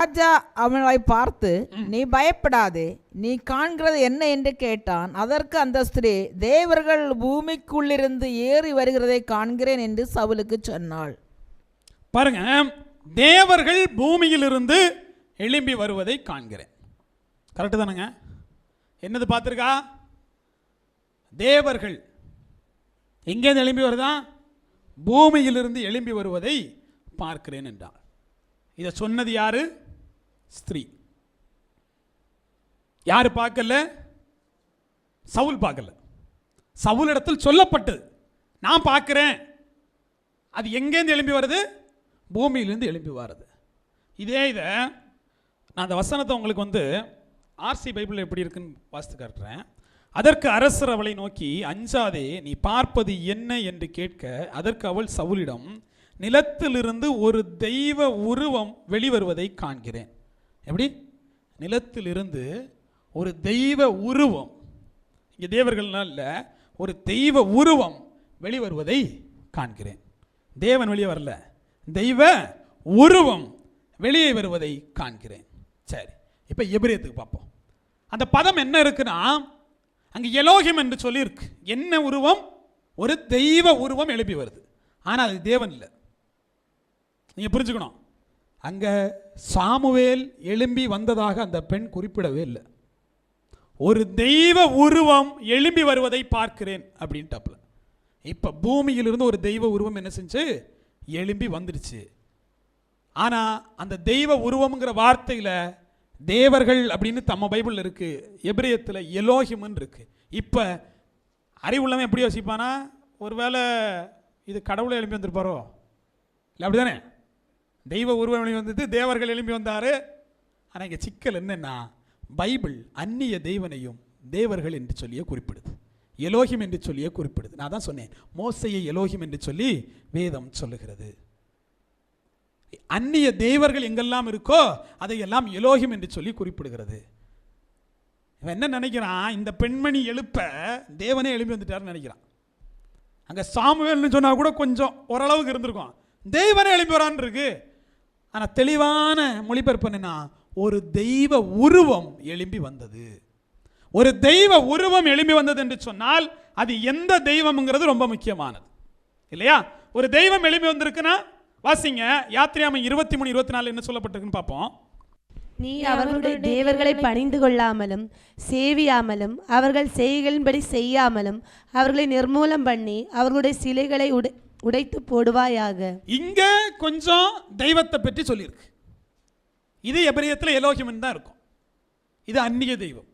ராஜா அவனை பார்த்து நீ பயப்படாதே. நீ காண்கிறது என்ன என்று கேட்டான். அதற்கு அந்த ஸ்திரீ தேவர்கள் பூமிக்குள்ளிருந்து ஏறி வருகிறதை காண்கிறேன் என்று சவுலுக்கு சொன்னாள். பாருங்க தேவர்கள் பூமியிலிருந்து எழும்பி வருவதை காண்கிறேன். கரெக்டு தானேங்க? என்னது பார்த்துருக்கா? தேவர்கள் எங்கேருந்து எழும்பி வருதா? பூமியிலிருந்து எழும்பி வருவதை பார்க்கிறேன் என்றார் இதை சொன்னது யாரு? ஸ்திரீ. யார் பார்க்கல? சவுல் பார்க்கல. சவுலிடத்தில் சொல்லப்பட்டது. நான் பார்க்குறேன். அது எங்கேருந்து எழும்பி வருது? பூமியிலேருந்து எழும்பி வருது. இதே இதை நான் அந்த வசனத்தை உங்களுக்கு வந்து ஆர்சி பைபிள் எப்படி இருக்குன்னு வாசித்து காட்டுறேன். அதற்கு அரசர் அவளை நோக்கி அஞ்சாதே நீ பார்ப்பது என்ன என்று கேட்க அதற்கு அவள் சவுலிடம் நிலத்திலிருந்து ஒரு தெய்வ உருவம் வெளிவருவதை காண்கிறேன். எப்படி? நிலத்திலிருந்து ஒரு தெய்வ உருவம் இங்கே தேவர்கள்லாம் இல்லை ஒரு தெய்வ உருவம் வெளிவருவதை காண்கிறேன். தேவன் வெளியே வரல தெய்வ உருவம் வெளியே வருவதை காண்கிறேன். சரி இப்போ எபிரேத்துக்கு பார்ப்போம். அந்த பதம் என்ன இருக்குன்னா அங்கே எலோகிம் என்று சொல்லியிருக்கு. என்ன உருவம்? ஒரு தெய்வ உருவம் எழுப்பி வருது. ஆனால் அது தேவன் இல்லை. நீங்கள் புரிஞ்சுக்கணும். அங்கே சாமுவேல் எழும்பி வந்ததாக அந்த பெண் குறிப்பிடவே இல்லை. ஒரு தெய்வ உருவம் எழும்பி வருவதை பார்க்கிறேன் அப்படின்ட்டாப்புல. இப்போ பூமியிலிருந்து ஒரு தெய்வ உருவம் என்ன செஞ்சு? எழும்பி வந்துடுச்சு ஆனால் அந்த தெய்வ உருவம்ங்கிற வார்த்தையில் தேவர்கள் அப்படின்னு நம்ம பைபிளில் இருக்குது எபிரியத்தில் எலோஹிம்னு இருக்குது இப்போ அறிவுள்ளவன் எப்படி யோசிப்பானா? ஒருவேளை இது கடவுளை எழுப்பி வந்திருப்பாரோ? இல்லை அப்படி தானே தெய்வ உருவம் எழுப்பி வந்தது தேவர்கள் எழுப்பி வந்தார். ஆனால் இங்கே சிக்கல் என்னென்னா பைபிள் அந்நிய தெய்வனையும் தேவர்கள் என்று சொல்லியே குறிப்பிடுது. எலோகிம் என்று சொல்லியே குறிப்பிடுது. நான் தான் சொன்னேன் மோசையை எலோகிம் என்று சொல்லி வேதம் சொல்லுகிறது. அந்நிய தெய்வர்கள் எங்கெல்லாம் இருக்கோ அதையெல்லாம் எலோகிம் என்று சொல்லி குறிப்பிடுகிறது. இவன் என்ன நினைக்கிறான் இந்த பெண்மணி எழுப்ப தேவனே எழுப்பி வந்துட்டாருன்னு நினைக்கிறான். அங்கே சாமுவேல்னு சொன்னால் கூட கொஞ்சம் ஓரளவுக்கு இருந்திருக்கும். தெய்வனே எழுப்பி வரான் இருக்குது ஆனால் தெளிவான மொழிபெயர்ப்பு என்னென்னா ஒரு தெய்வ உருவம் எழும்பி வந்தது. ஒரு தெய்வ உருவம் எழும்பி வந்தது என்று சொன்னால் அது எந்த தெய்வம்ங்கிறது ரொம்ப முக்கியமானது. இல்லையா? ஒரு தெய்வம் எழும்பி வந்திருக்குன்னா வாசிங்க யாத்திரையாம இருபத்தி மூணு இருபத்தி நாலு என்ன சொல்லப்பட்டிருக்குன்னு பார்ப்போம். நீ அவர்களுடைய தேவர்களை பணிந்து கொள்ளாமலும் சேவியாமலும் அவர்கள் செய்களின்படி செய்யாமலும் அவர்களை நிர்மூலம் பண்ணி அவர்களுடைய சிலைகளை உடை உடைத்து போடுவாயாக. இங்க கொஞ்சம் தெய்வத்தை பற்றி சொல்லியிருக்கு. இது எபிரியத்தில் எலோகிமன் தான் இருக்கும். இது அந்நிய தெய்வம்.